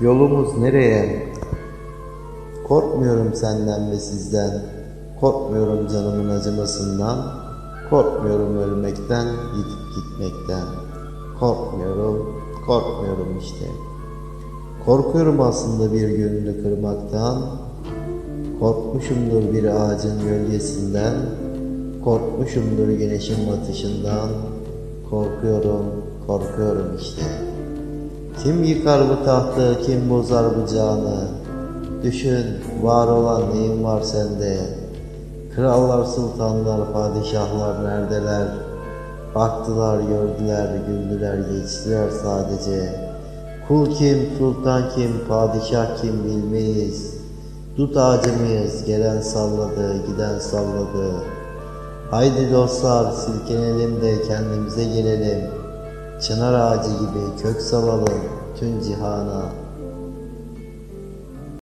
Yolumuz nereye? Korkmuyorum senden ve sizden. Korkmuyorum canımın acımasından. Korkmuyorum ölmekten, gidip gitmekten. Korkmuyorum, korkmuyorum işte. Korkuyorum aslında bir gönlü kırmaktan. Korkmuşumdur bir ağacın gölgesinden. Korkmuşumdur güneşin batışından. Korkuyorum, korkuyorum işte. Kim yıkar bu tahtı, kim bozar bu canı? Düşün, var olan neyin var sende? Krallar, sultanlar, padişahlar neredeler? Baktılar, gördüler, güldüler, geçtiler sadece. Kul kim, sultan kim, padişah kim bilmeyiz. Dut ağacı mıyız? Gelen salladı, giden salladı. Haydi dostlar silkenelim de kendimize gelelim. Çınar ağacı gibi kök salalım tüm cihana.